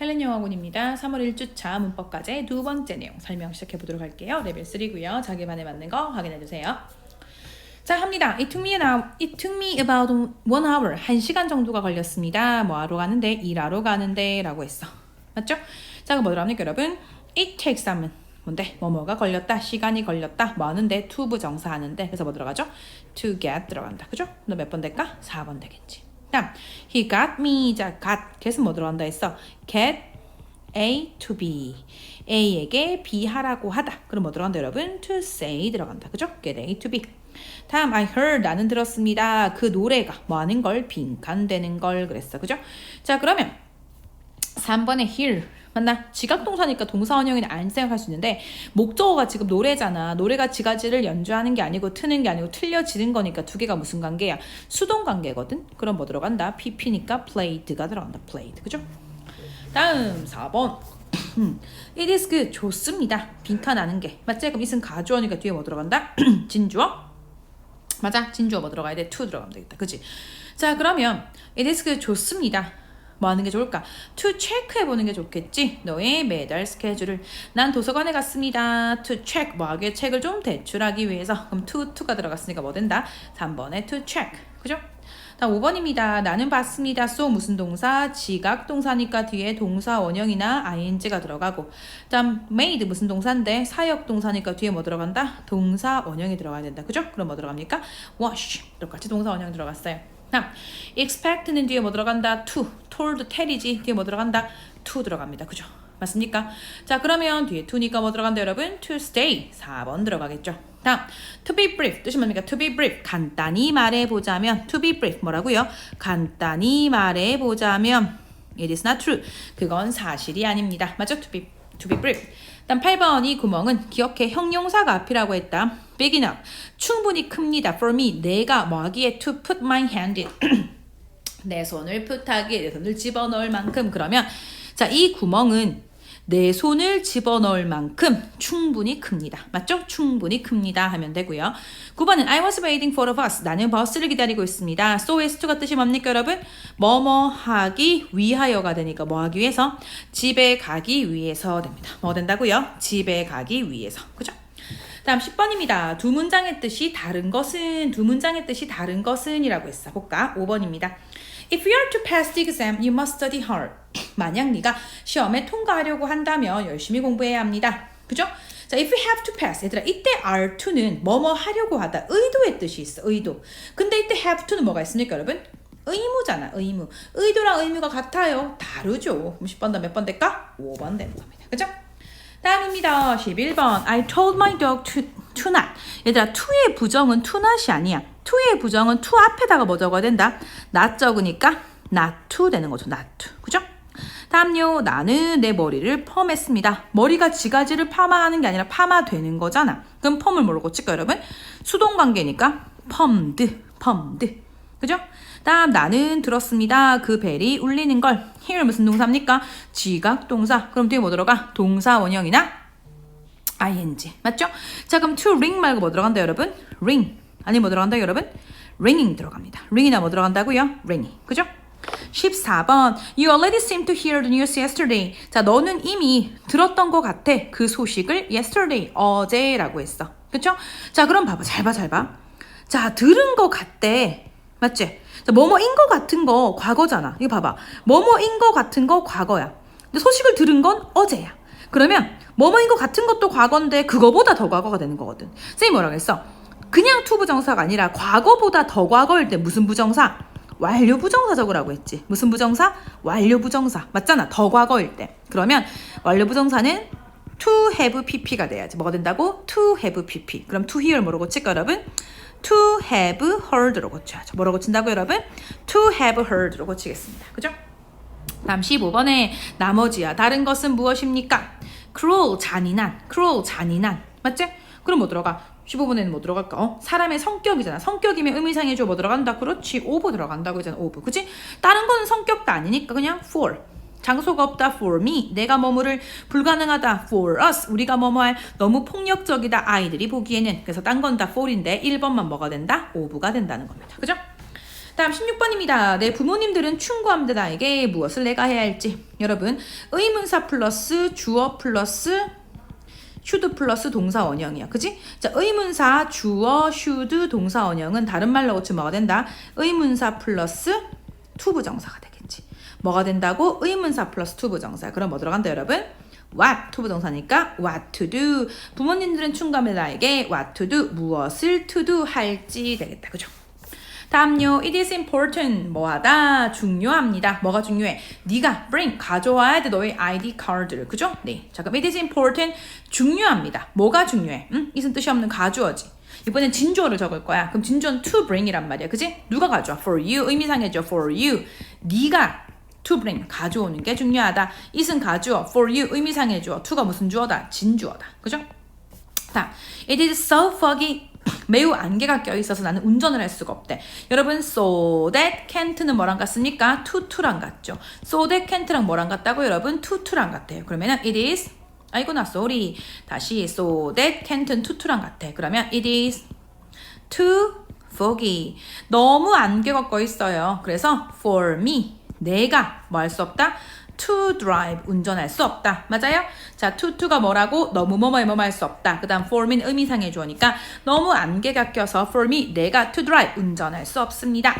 헬렌 영어군입니다. 3월 1주차 문법 과제 두 번째 내용 설명 시작해 보도록 할게요. 레벨 3고요. 자기반에 맞는 거 확인해 주세요. 자, 합니다. It took me an. It took me about one hour. 한 시간 정도가 걸렸습니다. 뭐 하러 가는데? 일하러 가는데 라고 했어. 맞죠? 자, 그럼 뭐라 합니까, 여러분? It takes 하면 뭔데? 뭐뭐가 걸렸다. 시간이 걸렸다. 뭐 하는데? to 부정사 하는데. 그래서 뭐 들어가죠? to get 들어간다. 그죠? 너 몇 번 될까? 4번 되겠지. 다음, he got me. 자, got. get은 뭐 들어간다 했어? get A to B. A에게 B 하라고 하다. 그럼 뭐 들어간다, 여러분? to say 들어간다. 그죠? get A to B. 다음, I heard. 나는 들었습니다. 그 노래가 뭐 하는 걸? 빈칸되는 걸 그랬어. 그죠? 자, 그러면 3번에 hear. 맞나? 지각동사니까 동사 원형이나 안 생각할 수 있는데 목적어가 지금 노래잖아. 노래가 지가지를 연주하는 게 아니고 트는 게 아니고 틀려지는 거니까 두 개가 무슨 관계야? 수동 관계거든. 그럼 뭐 들어간다? PP니까 played가 들어간다. played. 그죠? 다음 4번. It is good. 좋습니다. 빈칸하는 게. 맞지? 그럼 이은 가주어니까 뒤에 뭐 들어간다? 진주어? 맞아. 진주어 뭐 들어가야 돼? to 들어가면 되겠다. 그치? 자, 그러면 it is good. 좋습니다. 뭐 하는 게 좋을까? to check 해보는 게 좋겠지? 너의 매달 스케줄을. 난 도서관에 갔습니다. to check. 뭐 하게? 책을 좀 대출하기 위해서. 그럼 to, to가 들어갔으니까 뭐 된다? 3번에 to check. 그죠? 다음 5번입니다. 나는 봤습니다. so 무슨 동사? 지각 동사니까 뒤에 동사 원형이나 ing가 들어가고 다음 made 무슨 동사인데 사역 동사니까 뒤에 뭐 들어간다? 동사 원형이 들어가야 된다. 그죠? 그럼 뭐 들어갑니까? wash 똑같이 동사 원형 들어갔어요. 다음 expect는 뒤에 뭐 들어간다? to told tell이지 뒤에 뭐 들어간다? to 들어갑니다. 그죠? 맞습니까? 자 그러면 뒤에 to니까 뭐 들어간다 여러분? to stay 4번 들어가겠죠. 다음 to be brief 뜻이 뭡니까? to be brief 간단히 말해보자면 to be brief 뭐라고요? 간단히 말해보자면 it is not true 그건 사실이 아닙니다. 맞죠? to be, to be brief 다음 8번 이 구멍은 기억해 형용사가 앞이라고 했다. big enough 충분히 큽니다. for me 내가 뭐 하기에 to put my hand in 내 손을 풋하기에 내 손을 집어넣을 만큼 그러면 자 이 구멍은 내 손을 집어넣을 만큼 충분히 큽니다. 맞죠? 충분히 큽니다 하면 되고요. 9번은 I was waiting for a bus. 나는 버스를 기다리고 있습니다. so as to가 뜻이 뭡니까 여러분? 뭐뭐 하기 위하여가 되니까 뭐 하기 위해서? 집에 가기 위해서 됩니다. 뭐 된다고요? 집에 가기 위해서. 그죠? 다음 10번입니다. 두 문장의 뜻이 다른 것은 두 문장의 뜻이 다른 것은 이라고 했어. 볼까? 5번입니다. If you are to pass the exam, you must study hard. 만약 네가 시험에 통과하려고 한다면 열심히 공부해야 합니다. 그죠? 자, if you have to pass. 얘들아, 이때 are to는 뭐뭐 하려고 하다. 의도의 뜻이 있어. 의도. 근데 이때 have to는 뭐가 있습니까, 여러분? 의무잖아, 의무. 의도랑 의무가 같아요. 다르죠. 그럼 10번 더 몇 번 될까? 5번 되는 겁니다. 그죠? 다음입니다. 11번. I told my dog to, to not. 얘들아, to의 부정은 to not이 아니야. to의 부정은 to 앞에다가 뭐 적어야 된다? not 적으니까 not to 되는 거죠. not to. 그죠? 다음요. 나는 내 머리를 펌했습니다. 머리가 지가지를 파마하는 게 아니라 파마되는 거잖아. 그럼 펌을 뭐로 고칠까 여러분? 수동 관계니까 펌드, 펌드. 그죠? 다음 나는 들었습니다. 그 벨이 울리는 걸. here 무슨 동사입니까? 지각 동사. 그럼 뒤에 뭐 들어가? 동사 원형이나 ing. 맞죠? 자, 그럼 to ring 말고 뭐 들어간다 여러분? ring. 아니 뭐 들어간다 여러분? ringing 들어갑니다. ring이나 뭐 들어간다고요? ring이. 그죠? 14번 You already seem to hear the news yesterday. 자, 너는 이미 들었던 것 같아. 그 소식을 yesterday, 어제라고 했어. 그쵸? 자, 그럼 봐봐. 잘 봐, 잘 봐. 자, 들은 것 같대. 맞지? 자, 뭐뭐인 것 같은 거 과거잖아. 이거 봐봐. 뭐뭐인 것 같은 거 과거야. 근데 소식을 들은 건 어제야. 그러면 뭐뭐인 것 같은 것도 과거인데 그거보다 더 과거가 되는 거거든. 선생님 뭐라고 했어? 그냥 투 부정사가 아니라 과거보다 더 과거일 때 무슨 부정사? 완료 부정사 적으라고 했지. 무슨 부정사? 완료 부정사. 맞잖아. 더 과거일 때. 그러면 완료 부정사는 to have pp가 돼야지. 뭐가 된다고? to have pp. 그럼 to hear 뭐로 고칠까 여러분? to have heard로 고쳐야죠. 뭐로 고친다고 여러분? to have heard로 고치겠습니다. 그죠? 다음 15번에 나머지야. 다른 것은 무엇입니까? cruel 잔인한. cruel 잔인한. 맞지? 그럼 뭐 들어가? 15번에는 뭐 들어갈까? 어? 사람의 성격이잖아. 성격이면 의미상 해줘 뭐 들어간다? 그렇지. over 들어간다고 했잖아. over. 그치? 다른 거는 성격도 아니니까 그냥 for. 장소가 없다 for me. 내가 머무를 불가능하다 for us. 우리가 뭐뭐할 너무 폭력적이다. 아이들이 보기에는. 그래서 딴 건 다 for인데 1번만 뭐가 된다? over가 된다는 겁니다. 그죠? 다음 16번입니다. 내 부모님들은 충고합니다. 나에게 무엇을 내가 해야 할지. 여러분, 의문사 플러스 주어 플러스 should 플러스 동사 원형이야. 그지? 자, 의문사 주어 should 동사 원형은 다른 말로 고치면 뭐가 된다? 의문사 플러스 투부정사가 되겠지. 뭐가 된다고? 의문사 플러스 투부정사. 그럼 뭐 들어간다, 여러분? what 투부정사니까 what to do. 부모님들은 충고합니다. 나에게 what to do 무엇을 to do 할지 되겠다. 그죠? 다음요. It is important. 뭐하다? 중요합니다. 뭐가 중요해? 네가 bring 가져와야 돼 너의 ID 카드를. 그죠? 네. 자, 그럼 it is important. 중요합니다. 뭐가 중요해? 응? 이은 뜻이 없는 가주어지. 이번엔 진주어를 적을 거야. 그럼 진주어는 to bring이란 말이야. 그지? 누가 가져와? for you. 의미상해져. for you. 네가 to bring 가져오는 게 중요하다. it은 가주어. for you 의미상해줘. to가 무슨 주어다? 진주어다. 그죠? 자, it is so foggy. 매우 안개가 껴있어서 나는 운전을 할 수가 없대. 여러분, so that can't는 뭐랑 같습니까? to to랑 같죠. so that can't랑 뭐랑 같다고 여러분? to to랑 같아요. 그러면은 it is 아이고 나 sorry. 다시 so that can't는 to to랑 같아. 그러면 it is too foggy. 너무 안개가 껴 있어요. 그래서 for me 내가 뭐 할 수 없다? To drive 운전할 수 없다. 맞아요? 자, to to가 뭐라고? 너무 뭐뭐에 뭐뭐 할 수 없다. 그다음 for me는 의미상해 주어니까 너무 안개가 껴서 for me 내가 to drive 운전할 수 없습니다.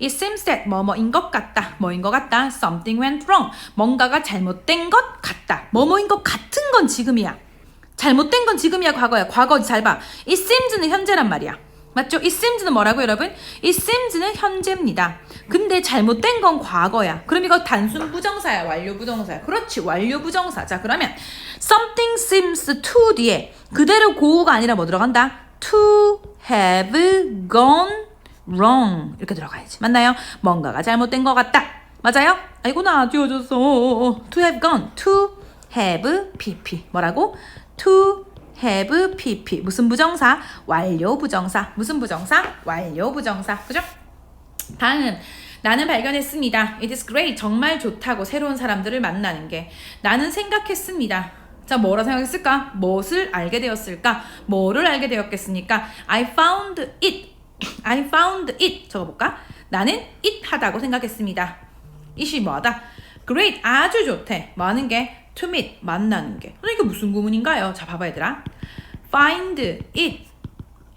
It seems that 뭐뭐인 것 같다. 뭐인 것 같다. Something went wrong. 뭔가가 잘못된 것 같다. 뭐뭐인 것 같은 건 지금이야. 잘못된 건 지금이야 과거야. 과거 잘 봐. It semes는 현재란 말이야. 맞죠? It semes는 뭐라고 여러분? It semes는 현재입니다. 근데 잘못된 건 과거야. 그럼 이거 단순 부정사야. 완료 부정사야. 그렇지. 완료 부정사. 자 그러면 something seems to 뒤에 그대로 고우가 아니라 뭐 들어간다? To have gone wrong 이렇게 들어가야지. 맞나요? 뭔가가 잘못된 것 같다. 맞아요? 아이고 나 뒤어졌어. To have gone. To have pp 뭐라고? To have pp 무슨 부정사? 완료 부정사. 무슨 부정사? 완료 부정사. 그죠? 다음 나는 발견했습니다. It is great. 정말 좋다고 새로운 사람들을 만나는 게 나는 생각했습니다. 자, 뭐라 생각했을까? 무엇을 알게 되었을까? 뭐를 알게 되었겠습니까? I found it. I found it. 적어볼까? 나는 it 하다고 생각했습니다. it이 뭐하다? Great. 아주 좋대. 뭐 하는 게? To meet. 만나는 게. 이게 무슨 구문인가요? 자, 봐봐 얘들아. Find it.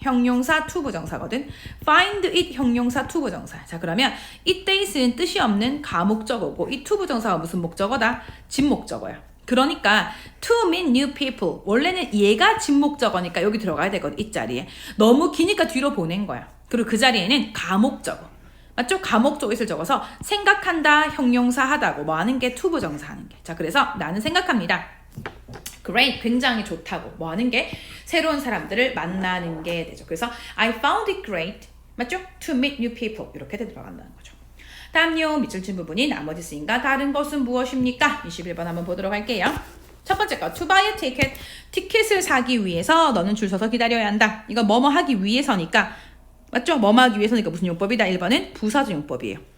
형용사 투부정사거든. find it 형용사 투부정사. 자 그러면 it days는 뜻이 없는 가목적어고 이 투부정사가 무슨 목적어다? 진목적어야. 그러니까 to meet new people 원래는 얘가 진목적어니까 여기 들어가야 되거든 이 자리에 너무 기니까 뒤로 보낸 거야. 그리고 그 자리에는 가목적어. 맞죠? 있을 적어서 생각한다 형용사 하다고 뭐 하는 게 투부정사 하는 게. 자 그래서 나는 생각합니다. Great 굉장히 좋다고 뭐 하는 게 새로운 사람들을 만나는 게 되죠. 그래서 I found it great 맞죠? To meet new people 이렇게 들어간다는 거죠. 다음요 밑줄 친 부분이 나머지 쓰인가 다른 것은 무엇입니까? 21번 한번 보도록 할게요. 첫 번째 거 to buy a ticket 티켓을 사기 위해서 너는 줄 서서 기다려야 한다. 이거 뭐뭐 하기 위해서니까 맞죠? 뭐뭐 하기 위해서니까 무슨 용법이다. 1번은 부사적 용법이에요.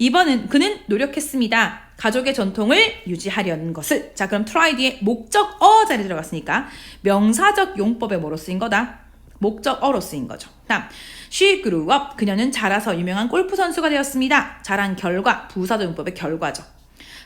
2번은 그는 노력했습니다. 가족의 전통을 유지하려는 것을. 자, 그럼 try 뒤에 목적 어 자리에 들어갔으니까 명사적 용법에 뭐로 쓰인 거다? 목적 어로 쓰인 거죠. 다음, she grew up. 그녀는 자라서 유명한 골프 선수가 되었습니다. 자란 결과, 부사적 용법의 결과죠.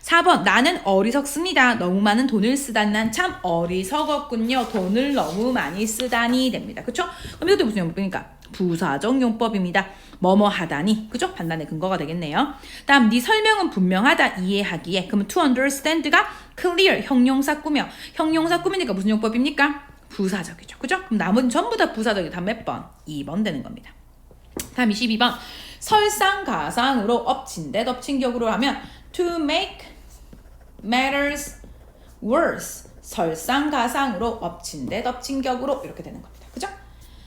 4번, 나는 어리석습니다. 너무 많은 돈을 쓰다니 난 참 어리석었군요. 돈을 너무 많이 쓰다니 됩니다. 그쵸? 그럼 이것도 무슨 용법입니까? 부사적 용법입니다. 뭐뭐 하다니. 그죠? 판단의 근거가 되겠네요. 다음, 네 설명은 분명하다. 이해하기에. 그러면 to understand가 clear. 형용사 꾸며. 형용사 꾸미니까 무슨 용법입니까? 부사적이죠. 그죠? 그럼 나머지는 전부 다 부사적이 다 몇 번? 2번 되는 겁니다. 다음 22번. 설상가상으로 엎친 데 덮친 격으로 하면 to make matters worse. 설상가상으로 엎친 데 덮친 격으로 이렇게 되는 겁니다. 그죠?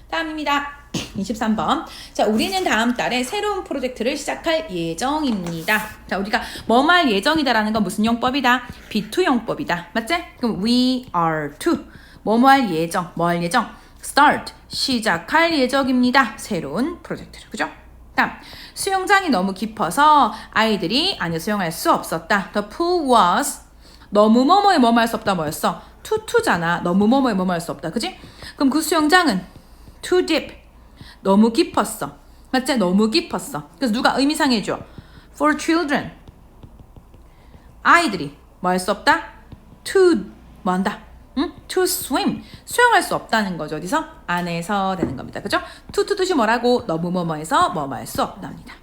다음입니다. 23번. 자, 우리는 다음 달에 새로운 프로젝트를 시작할 예정입니다. 자, 우리가 뭐할 예정이다라는 건 무슨 용법이다? B2 용법이다. 맞지? 그럼 we are to. 뭐할 예정, 뭐 할 예정? start. 시작할 예정입니다. 새로운 프로젝트를. 그죠? 다음, 수영장이 너무 깊어서 아이들이 아니 수영할 수 없었다. The pool was 너무 뭐뭐에 뭐뭐 할 수 없다 뭐였어? 투투잖아. 너무 뭐뭐에 뭐뭐 할 수 없다. 그지? 그럼 그 수영장은 too deep. 너무 깊었어. 맞지? 너무 깊었어. 그래서 누가 의미상 해줘? For children. 아이들이 뭐 할 수 없다? To 뭐 한다? 응? To swim. 수영할 수 없다는 거죠. 어디서? 안에서 되는 겁니다. 그죠? to to 뜻이 뭐라고? 너무 뭐뭐해서 뭐뭐 할 수 없답니다.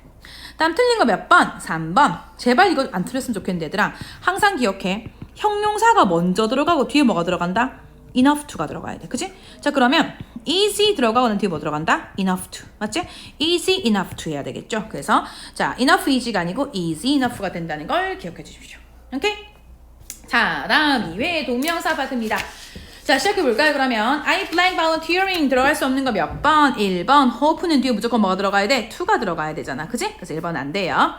다음 틀린 거 몇 번? 3번. 제발 이거 안 틀렸으면 좋겠는데 얘들아. 항상 기억해. 형용사가 먼저 들어가고 뒤에 뭐가 들어간다? Enough to가 들어가야 돼. 그지? 자, 그러면 easy 들어가고는 뒤에 뭐 들어간다? enough to. 맞지? easy enough to 해야 되겠죠? 그래서 자, enough easy가 아니고 easy enough가 된다는 걸 기억해 주십시오. 오케이? 자, 다음 2회 동명사 파트입니다. 자, 시작해볼까요, 그러면? I blank volunteering 들어갈 수 없는 거 몇 번? 1번. hope는 뒤에 무조건 뭐가 들어가야 돼? to가 들어가야 되잖아. 그지? 그래서 1번 안 돼요.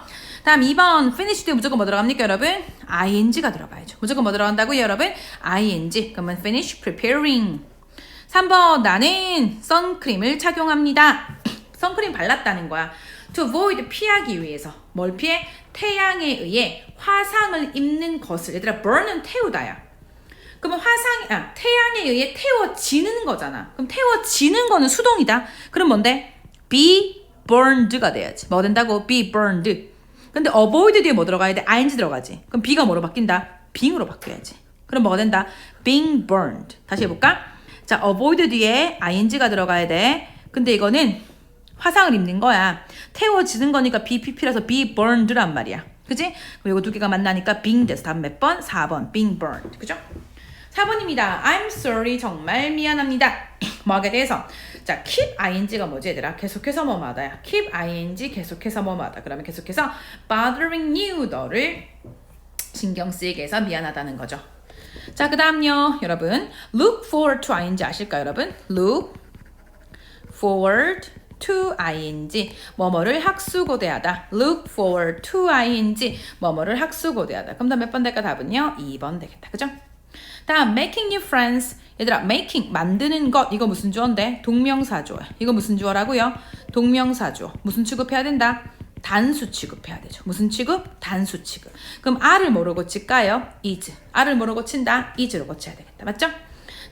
다음 2번. finish 뒤에 무조건 뭐 들어갑니까, 여러분? ing가 들어가야죠. 무조건 뭐 들어간다고요, 여러분? ing. 그러면 finish preparing. 3번. 나는 선크림을 착용합니다. 선크림 발랐다는 거야. To avoid 피하기 위해서. 뭘 피해? 태양에 의해 화상을 입는 것을. 얘들아, burn은 태우다야. 그러면 화상이 아 태양에 의해 태워지는 거잖아. 그럼 태워지는 거는 수동이다. 그럼 뭔데? be burned가 돼야지. 뭐 된다고? be burned. 근데 avoid 뒤에 뭐 들어가야 돼? ing 들어가지. 그럼 be가 뭐로 바뀐다? being으로 바뀌어야지. 그럼 뭐가 된다? being burned. 다시 해볼까? 자, avoid 뒤에 ing가 들어가야 돼. 근데 이거는 화상을 입는 거야. 태워지는 거니까 BPP라서 be burned란 말이야. 그지? 그럼 이거 두 개가 만나니까 being 돼서 다음 몇 번? 4번 being burned. 그죠? 4번입니다. I'm sorry. 정말 미안합니다. 뭐 하게 돼서. 자, keep ing가 뭐지, 얘들아? 계속해서 뭐마다야. keep ing 계속해서 뭐마다. 그러면 계속해서 bothering you. 너를 신경 쓰이게 해서 미안하다는 거죠. 자, 그 다음요. 여러분. look forward to ing 아실까요, 여러분? look forward to ing 뭐뭐를 학수고대하다 look forward to ing 뭐뭐를 학수고대하다 그럼 다음 몇 번 될까 답은요 2번 되겠다 그죠 다음 making new friends. 얘들아 making 만드는 것 이거 무슨 주어인데? 동명사주어. 이거 무슨 주어라고요? 동명사주어. 무슨 취급해야 된다? 단수 취급해야 되죠. 무슨 취급? 단수 취급. 그럼 r을 뭐로 고칠까요? is. R을 뭐로 고친다? is로 고쳐야 되겠다. 맞죠?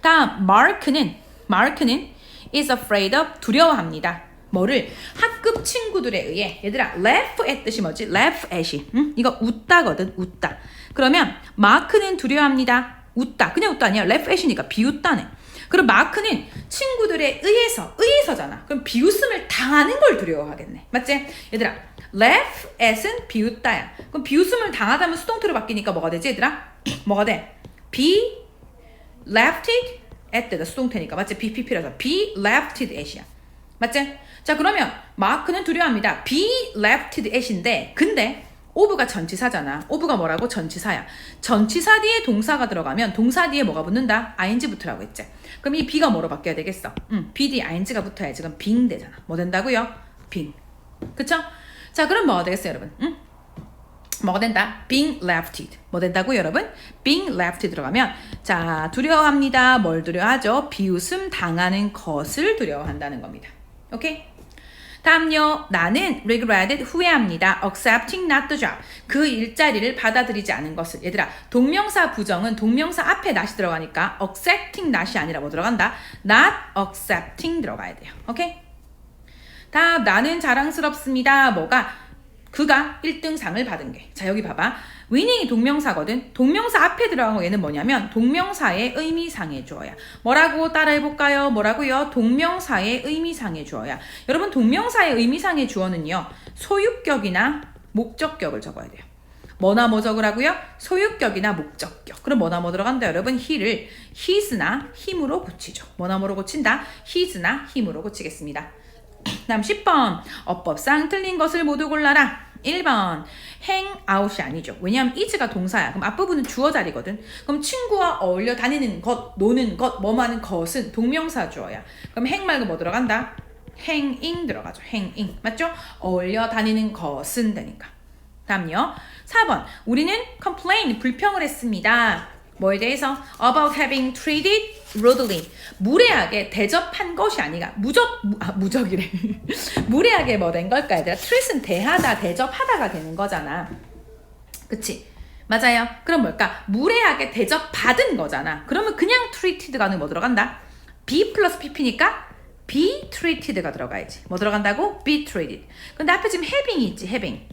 다음 mark는 mark는 is afraid of 두려워합니다. 뭐를? 학급 친구들에 의해. 얘들아 laugh at 뜻이 뭐지? laugh at이. 응? 이거 웃다거든 웃다. 그러면 마크는 두려워합니다. 웃다. 그냥 웃다 아니야. laugh at이니까 비웃다네. 그럼 마크는 친구들에 의해서 의해서잖아. 그럼 비웃음을 당하는 걸 두려워하겠네. 맞지? 얘들아 laugh at은 비웃다야. 그럼 비웃음을 당하다면 수동태로 바뀌니까 뭐가 되지 얘들아? 뭐가 돼? be laughed at 때가 수동태니까 맞지? BPP라서 be laughed at이야. 맞지? 자 그러면 마크는 두려워합니다. be laughed at인데 근데 오브가 전치사잖아. 오브가 뭐라고? 전치사야. 전치사 뒤에 동사가 들어가면 동사 뒤에 뭐가 붙는다? ing 붙으라고 했지. 그럼 이 be가 뭐로 바뀌어야 되겠어? 응, be 뒤에 ing가 붙어야지. 그럼 being 되잖아. 뭐 된다고요? being. 그쵸? 자 그럼 뭐가 되겠어요 여러분? 응? 뭐가 된다? being lefted. 뭐 된다고 여러분? being lefted 들어가면 자 두려워합니다. 뭘 두려워하죠? 비웃음 당하는 것을 두려워한다는 겁니다. 오케이? 다음요. 나는 regretted 후회합니다. accepting not the job. 그 일자리를 받아들이지 않은 것을. 얘들아, 동명사 부정은 동명사 앞에 not이 들어가니까 accepting not이 아니라 뭐 들어간다? not accepting 들어가야 돼요. 오케이? 다음 나는 자랑스럽습니다. 뭐가? 그가 1등상을 받은 게. 자, 여기 봐봐. 위닝이 동명사거든. 동명사 앞에 들어간 거 얘는 뭐냐면 동명사의 의미상의 주어야. 뭐라고 따라해 볼까요? 뭐라고요? 동명사의 의미상의 주어야. 여러분 동명사의 의미상의 주어는요. 소유격이나 목적격을 적어야 돼요. 뭐나 뭐 적으라고요? 소유격이나 목적격. 그럼 뭐나 뭐 들어간다 여러분? he를 his나 힘으로 고치죠. 뭐나 뭐로 고친다? his나 힘으로 고치겠습니다. 다음 10번. 어법상 틀린 것을 모두 골라라. 1번. 행 아웃이 아니죠. 왜냐하면 is가 동사야. 그럼 앞부분은 주어 자리거든. 그럼 친구와 어울려 다니는 것 노는 것 뭐하는 것은 동명사 주어야. 그럼 행 말고 뭐 들어간다? 행잉 들어가죠. 행잉. 맞죠? 어울려 다니는 것은 되니까. 다음요. 4번. 우리는 complain 불평을 했습니다. 뭐에 대해서? about having treated rudely 무례하게 대접한 것이 아니라 무적 무, 아, 무적이래 무례하게 뭐 된 걸까 얘들아 treat은 대하다 대접하다가 되는 거잖아 그치 맞아요 그럼 뭘까 무례하게 대접받은 거잖아 그러면 그냥 treated가는 뭐 들어간다 be 플러스 pp니까 be treated가 들어가야지. 뭐 들어간다고? be treated. 근데 앞에 지금 having이 있지, having.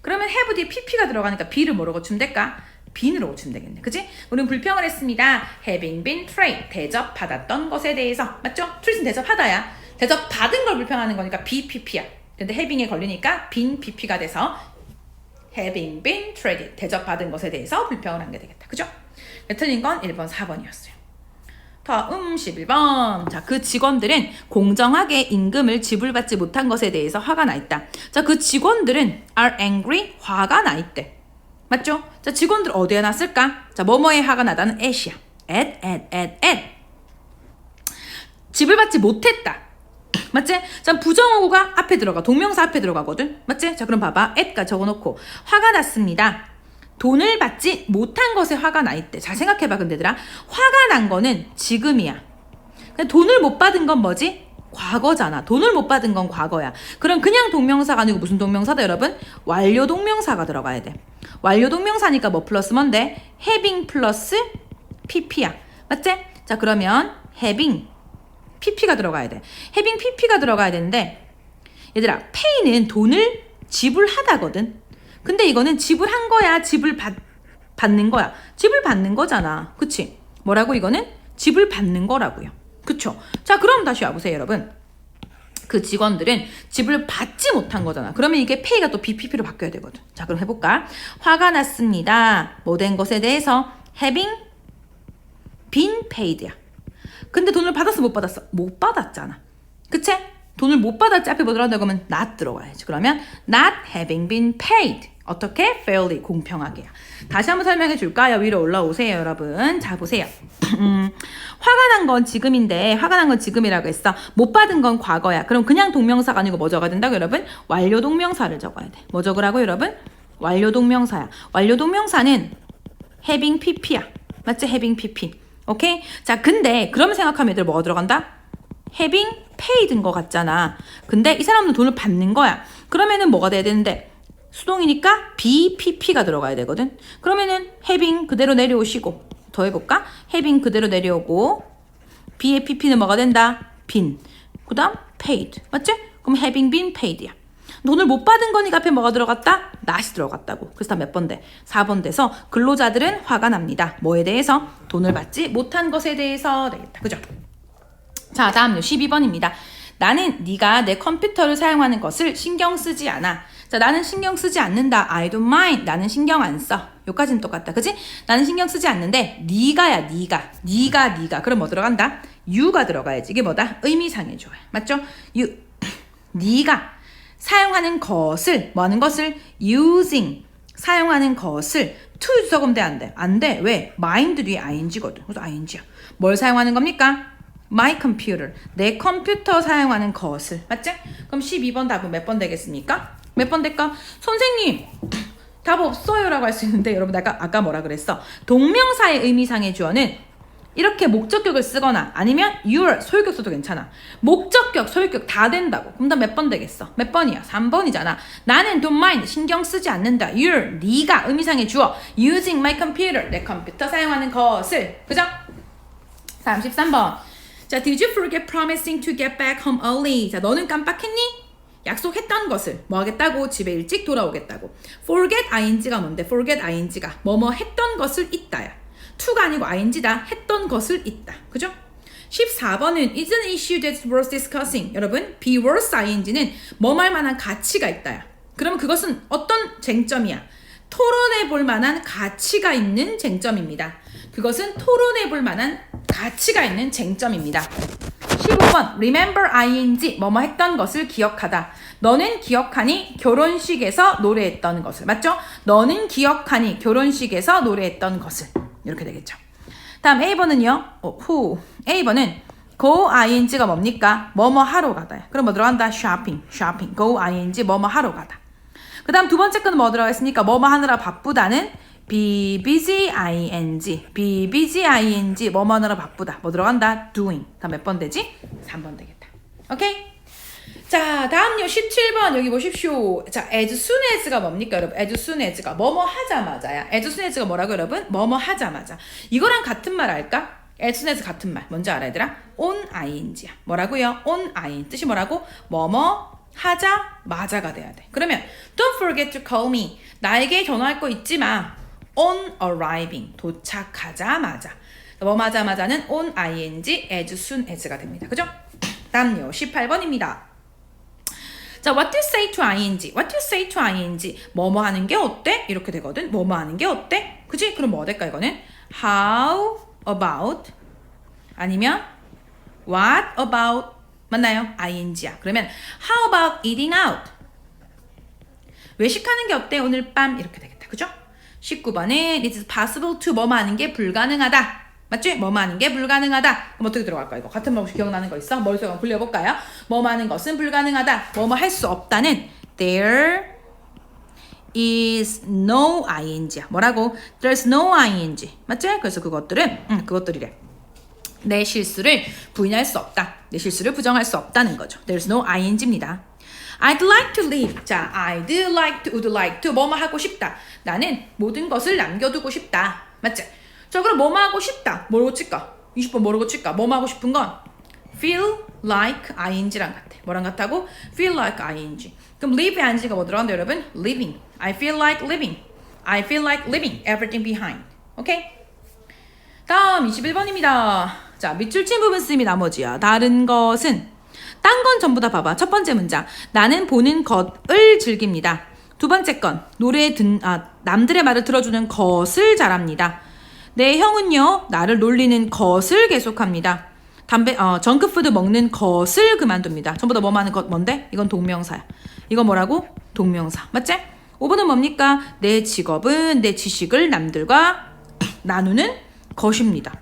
그러면 have 뒤에 pp가 들어가니까 be를 고치면 될까? 빈으로 고치면 되겠네. 그지? 우리는 불평을 했습니다. having been treated. 대접받았던 것에 대해서. 맞죠? treat은 대접하다야. 대접받은 걸 불평하는 거니까 be pp야. 근데 having에 걸리니까 빈 pp가 돼서 having been treated. 대접받은 것에 대해서 불평을 한 게 되겠다. 그죠? 틀린 건 1번, 4번이었어요. 다음 11번. 자, 그 직원들은 공정하게 임금을 지불받지 못한 것에 대해서 화가 나 있다. 자, 그 직원들은 are angry, 화가 나 있대. 맞죠? 자, 직원들 어디에 났을까? 자, 뭐뭐에 화가 나다는 at이야. at, at, at, at. 지불받지 못했다. 맞지? 자, 부정어구가 앞에 들어가. 동명사 앞에 들어가거든. 맞지? 자, 그럼 봐봐. at가 적어놓고 화가 났습니다. 돈을 받지 못한 것에 화가 나 있대. 잘 생각해봐, 근데 얘들아. 화가 난 거는 지금이야. 돈을 못 받은 건 뭐지? 과거잖아. 돈을 못 받은 건 과거야. 그럼 그냥 동명사가 아니고 무슨 동명사다, 여러분? 완료 동명사가 들어가야 돼. 완료 동명사니까 뭐 플러스 뭔데? having 플러스 pp야. 맞지? 자, 그러면 having pp가 들어가야 돼. having pp가 들어가야 되는데 얘들아, pay는 돈을 지불하다거든. 근데 이거는 지불한 거야, 지불 받, 받는 거야. 지불 받는 거잖아. 그치? 뭐라고 이거는? 지불 받는 거라고요. 그쵸? 자, 그럼 다시 와보세요, 여러분. 그 직원들은 지불 받지 못한 거잖아. 그러면 이게 페이가 또 BPP로 바뀌어야 되거든. 자, 그럼 해볼까? 화가 났습니다. 뭐 된 것에 대해서 having been paid야. 근데 돈을 받았어, 못 받았어? 못 받았잖아. 그치? 돈을 못 받았지 앞에 뭐 들어간다고 하면 not 들어가야지. 그러면 not having been paid. 어떻게? fairly, 공평하게요. 다시 한번 설명해 줄까요? 위로 올라오세요, 여러분. 자, 보세요. 음, 화가 난 건 지금인데, 화가 난 건 지금이라고 했어. 못 받은 건 과거야. 그럼 그냥 동명사가 아니고 뭐 적어야 된다고, 여러분? 완료 동명사를 적어야 돼. 뭐 적으라고, 여러분? 완료 동명사야. 완료 동명사는 having pp야. 맞지? having pp. 오케이? 자, 근데, 그러면 생각하면 얘들 뭐가 들어간다? having paid인 것 같잖아. 근데 이 사람은 돈을 받는 거야. 그러면은 뭐가 돼야 되는데? 수동이니까 BPP가 들어가야 되거든. 그러면은 having 그대로 내려오시고 더 해볼까? having 그대로 내려오고 B의 PP는 뭐가 된다? 빈. 그 다음 paid. 맞지? 그럼 having been paid야. 돈을 못 받은 거니까 앞에 뭐가 들어갔다? not이 들어갔다고. 그래서 다 몇번 돼? 4번 돼서 근로자들은 화가 납니다. 뭐에 대해서? 돈을 받지 못한 것에 대해서 되겠다. 그죠? 자, 다음요. 12번입니다. 나는 네가 내 컴퓨터를 사용하는 것을 신경 쓰지 않아. 자, 나는 신경 쓰지 않는다. I don't mind. 나는 신경 안 써. 요까지는 똑같다. 그지? 나는 신경 쓰지 않는데 네가야, 네가. 네가, 네가. 그럼 뭐 들어간다? you가 들어가야지. 이게 뭐다? 의미상의 조야. 맞죠? you. 네가 사용하는 것을 뭐 하는 것을 using 사용하는 것을 to 적으면 돼, 안 돼? 안 돼. 왜? mind 뒤에 ing거든. 그래서 ing야. 뭘 사용하는 겁니까? my computer. 내 컴퓨터 사용하는 것을. 맞지? 그럼 12번 답은 몇 번 되겠습니까? 몇 번 될까? 선생님, 답 없어요 라고 할 수 있는데 여러분 아까, 아까 뭐라 그랬어? 동명사의 의미상의 주어는 이렇게 목적격을 쓰거나 아니면 your 소유격 써도 괜찮아. 목적격, 소유격 다 된다고. 그럼 다 몇 번 되겠어? 몇 번이야? 3번이잖아. 나는 don't mind, 신경 쓰지 않는다. your, 네가 의미상의 주어. using my computer, 내 컴퓨터 사용하는 것을. 그죠? 33번. 자, did you forget promising to get back home early? 자, 너는 깜빡했니? 약속했던 것을 뭐 하겠다고 집에 일찍 돌아오겠다고. forget ing가 뭔데? forget ing가 뭐뭐 했던 것을 있다야. to가 아니고 ing다. 했던 것을 있다. 그죠? 14번은 is an issue that's worth discussing. 여러분, be worth ing는 뭐 말 만한 가치가 있다야. 그러면 그것은 어떤 쟁점이야? 토론해 볼 만한 가치가 있는 쟁점입니다. 그것은 토론해 볼 만한 가치가 있는 쟁점입니다. 15번 remember ing 뭐뭐 했던 것을 기억하다. 너는 기억하니 결혼식에서 노래했던 것을 맞죠? 너는 기억하니 결혼식에서 노래했던 것을 이렇게 되겠죠. 다음 A번은요. 어, 후 A번은 go ing가 뭡니까? 뭐뭐 하러 가다. 그럼 뭐 들어간다? shopping, shopping. go ing 뭐뭐 하러 가다. 그 다음 두 번째 거는 뭐 들어가 있습니까? 뭐뭐 하느라 바쁘다는 be busy ing, be busy ing 뭐뭐 하느라 바쁘다. 뭐 들어간다? doing. 다음 몇번 되지? 3번 되겠다. 오케이? 자, 다음요 17번 여기 보십시오. 자, as soon as가 뭡니까, 여러분? as soon as가 뭐뭐 하자마자야. as soon as가 뭐라고, 여러분? 뭐뭐 하자마자. 이거랑 같은 말 할까? as soon as 같은 말. 뭔지 알아 얘들아? on ing야. 뭐라고요? on ing. 뜻이 뭐라고? 뭐뭐 하자마자가 돼야 돼. 그러면 don't forget to call me. 나에게 전화할 거 마. On arriving. 도착하자마자. 뭐 마자마자는 on ing as soon as가 됩니다. 그죠? 다음요. 18번입니다. 자, what do you say to ing? What do you say to ing? 뭐뭐 하는 게 어때? 이렇게 되거든. 뭐뭐 하는 게 어때? 그지? 그럼 뭐 될까 이거는? How about 아니면 what about 맞나요? ing야. 그러면 how about eating out? 외식하는 게 어때? 오늘 밤 이렇게 되겠다. 그죠? 19번에 it is possible to 뭐뭐 하는 게 불가능하다. 맞지? 뭐뭐 하는 게 불가능하다. 그럼 어떻게 들어갈까 이거? 같은 말 혹시 기억나는 거 있어? 머릿속에 한번 굴려볼까요? 뭐뭐 하는 것은 불가능하다. 뭐뭐 할 수 없다는 there is no ing야. 뭐라고? There's no ing. 맞지? 그래서 그것들은 음, 그것들이래. 내 실수를 부인할 수 없다. 내 실수를 부정할 수 없다는 거죠. There's no ing입니다. I'd like to leave. 자, I'd like to, would like to 뭐뭐 하고 싶다. 나는 모든 것을 남겨두고 싶다. 맞지? 자, 그럼 뭐뭐 하고 싶다. 뭐로 칠까? 20번 뭐로 칠까? 뭐뭐 하고 싶은 건 feel like ing랑 같아. 뭐랑 같다고? feel like ing. 그럼 live ing가 뭐 들어간다 여러분? living. I feel like living. I feel like living everything behind. 오케이? 다음 21번입니다. 자, 밑줄 친 부분 쓰임이 나머지야. 다른 것은 딴 건 전부 다 봐봐. 첫 번째 문장. 나는 보는 것을 즐깁니다. 두 번째 건. 노래 듣, 아, 남들의 말을 들어주는 것을 잘합니다. 내 형은요, 나를 놀리는 것을 계속합니다. 담배, 어, 정크푸드 먹는 것을 그만둡니다. 전부 다뭐 하는 것, 뭔데? 이건 동명사야. 이건 뭐라고? 동명사. 맞지? 5번은 뭡니까? 내 직업은 내 지식을 남들과 나누는 것입니다.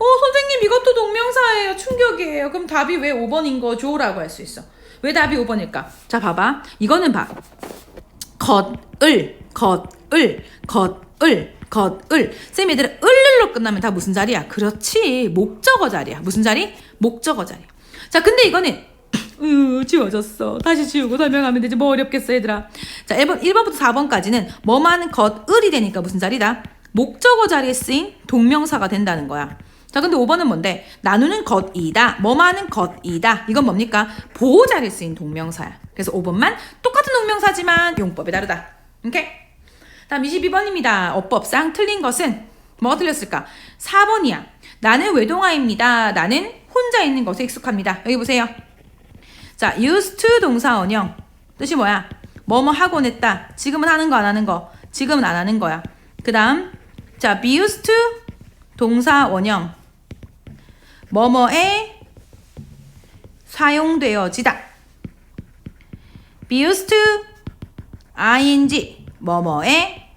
어, 선생님, 이것도 동명사예요. 충격이에요. 그럼 답이 왜 5번인 거죠? 라고 할 수 있어. 왜 답이 5번일까? 자, 봐봐. 이거는 봐. 겉을, 겉을, 겉을, 겉을. 쌤, 얘들아, 을을로 끝나면 다 무슨 자리야? 그렇지. 목적어 자리야. 무슨 자리? 목적어 자리야. 자, 근데 이거는 으, 지워졌어. 다시 지우고 설명하면 되지. 뭐 어렵겠어, 얘들아. 자, 1번, 1번부터 4번까지는 뭐만 겉을이 되니까 무슨 자리다? 목적어 자리에 쓰인 동명사가 된다는 거야. 자, 근데 5번은 뭔데? 나누는 것이다. 뭐만은 것이다. 이건 뭡니까? 보호 자리에 쓰인 동명사야. 그래서 5번만 똑같은 동명사지만 용법이 다르다. 오케이? 다음 22번입니다. 어법상 틀린 것은 뭐가 틀렸을까? 4번이야. 나는 외동아입니다. 나는 혼자 있는 것에 익숙합니다. 여기 보세요. 자, used to 동사 원형. 뜻이 뭐야? 뭐뭐 하곤 했다. 지금은 하는 거 안 하는 거. 지금은 안 하는 거야. 그 다음, 자, be used to 동사 원형. 뭐뭐에 사용되어지다. be used to ing. 뭐뭐에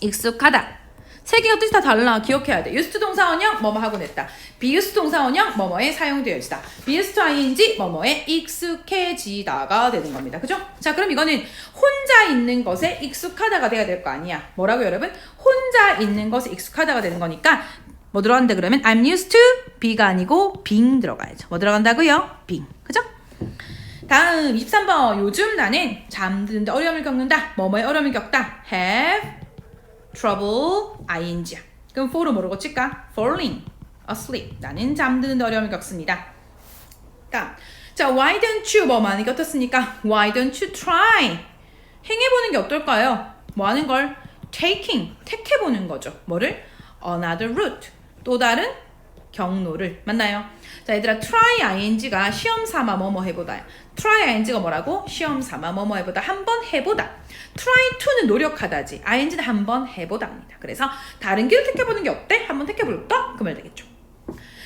익숙하다. 세 개가 뜻이 다 달라. 기억해야 돼. used 동사 원형 뭐뭐 하고 냈다. be used 동사 원형 뭐뭐에 사용되어지다. be used ing 뭐뭐에 익숙해지다가 되는 겁니다. 그죠? 자, 그럼 이거는 혼자 있는 것에 익숙하다가 돼야 될 거 아니야. 뭐라고 여러분? 혼자 있는 것에 익숙하다가 되는 거니까 뭐 들어간다 그러면 I'm used to be가 아니고 being 들어가야죠. 뭐 들어간다고요? being. 그죠? 다음 23번 요즘 나는 잠드는데 어려움을 겪는다. 뭐뭐에 어려움을 겪다. have trouble ing야. 그럼 for를 뭐라고 칠까? falling asleep. 나는 잠드는데 어려움을 겪습니다. 다음 자 why don't you 뭐 많이 겪었으니까 why don't you try 행해보는 게 어떨까요? 뭐 하는 걸 taking 택해보는 거죠. 뭐를 another route 또 다른 경로를 맞나요? 자 얘들아 try ing가 시험 삼아 뭐뭐 해보다야. try ing가 뭐라고? 시험 삼아 뭐뭐 해보다 한번 해보다. try to는 노력하다지. ing는 한번 해보다입니다. 그래서 다른 길을 택해보는 게 어때? 한번 택해볼까? 그 말 되겠죠.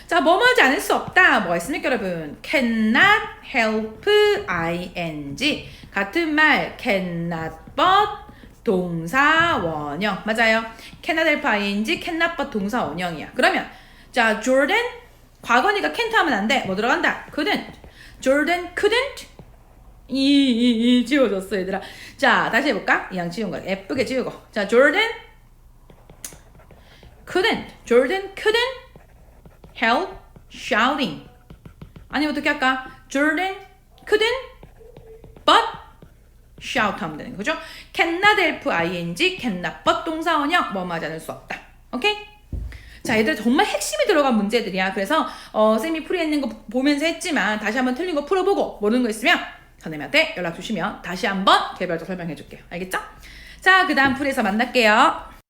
자, 뭐뭐 하지 않을 수 없다. 뭐가 있습니까, 여러분? cannot help ing. 같은 말 cannot but 동사 원형. 맞아요. cannot but 동사 원형이야. 그러면 자, Jordan 과거니까 can't 하면 안 돼. 뭐 들어간다? couldn't. Jordan couldn't 이, 이, 이 지워졌어 얘들아. 자, 다시 해볼까? 이양 지운 거 예쁘게 지우고. 자, Jordan couldn't. Jordan couldn't help shouting. 아니 어떻게 할까? Jordan couldn't but shout 하면 되는 거죠. cannot help ing, cannot but 동사 원형 뭐 않을 수 없다. 오케이? 자, 얘들 정말 핵심이 들어간 문제들이야. 그래서 어, 쌤이 풀이해 있는 거 보면서 했지만 다시 한번 틀린 거 풀어보고 모르는 거 있으면 선생님한테 연락 주시면 다시 한번 개별적 설명해 줄게요. 알겠죠? 자, 그 다음 풀에서 만날게요.